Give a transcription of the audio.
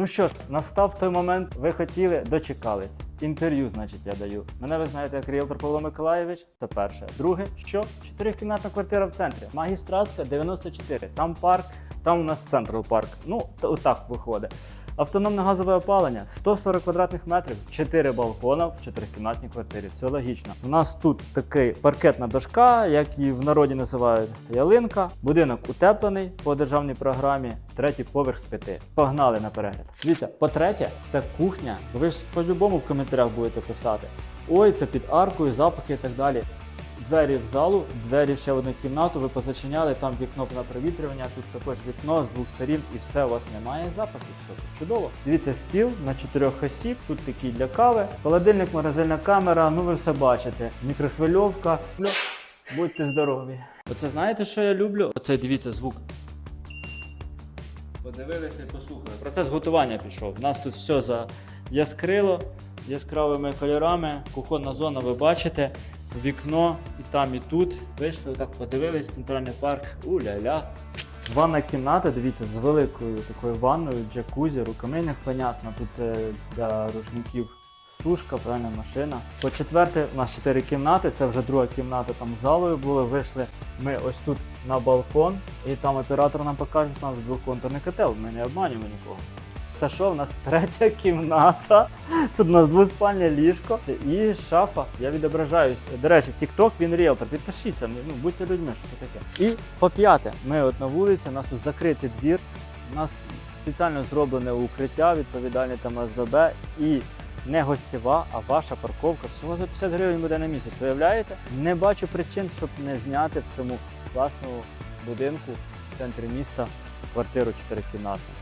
Ну що ж, настав той момент, ви хотіли, дочекались. Інтерв'ю, значить, я даю. Мене ви знаєте як ріелтор Павло Миколаєвич. Це перше. Друге, що? Чотирикімнатна квартира в центрі. Магістратська 94. Там парк, там у нас Централ парк. Ну, та- отак виходить. Автономне газове опалення 140 квадратних метрів, 4 балкона в чотирикімнатній квартирі. Все логічно. У нас тут такий паркетна дошка, як її в народі називають ялинка. Будинок утеплений по державній програмі, третій поверх з п'яти. Погнали на перегляд. Дивіться, по-третє, це кухня. Ви ж по-любому в коментарях будете писати. Ой, це під аркою, запахи і так далі. Двері в залу, двері ще в одну кімнату, ви позачиняли, там вікно на провітрювання, тут також вікно з двох сторін, і все у вас немає запахів. Все чудово. Дивіться, стіл на чотирьох осіб, тут такий для кави, холодильник, морозильна камера, ну ви все бачите. Мікрохвильовка. Будьте здорові. Оце знаєте, що я люблю? Оцей дивіться звук. Подивилися і послухали. Процес готування пішов. У нас тут все заяскрило яскравими кольорами. Кухонна зона, ви бачите. Вікно і там, і тут. Вийшли, так подивились, центральний парк. У-ля-ля. Ванна кімната, дивіться, з великою такою ванною, джакузі, рукомийник, понятно. Тут е, для рушників сушка, пральна машина. По четверте, у нас чотири кімнати, це вже друга кімната, там залою були. Вийшли ми ось тут на балкон, і там оператор нам покаже, що у нас двоконтурний котел. Ми не обманюємо нікого. Це що, у нас третя кімната. Тут у нас двоспальне ліжко і шафа. Я відображаюсь. До речі, TikTok, він ріелтор. Підпишіться, ну будьте людьми, що це таке. І по п'яте, ми от на вулиці, у нас тут закритий двір, у нас спеціально зроблене укриття, відповідальне там СББ і не гостєва, а ваша парковка всього за 50 гривень буде на місяць. Виявляєте? Не бачу причин, щоб не зняти в цьому класному будинку в центрі міста квартиру чотирикімнатну.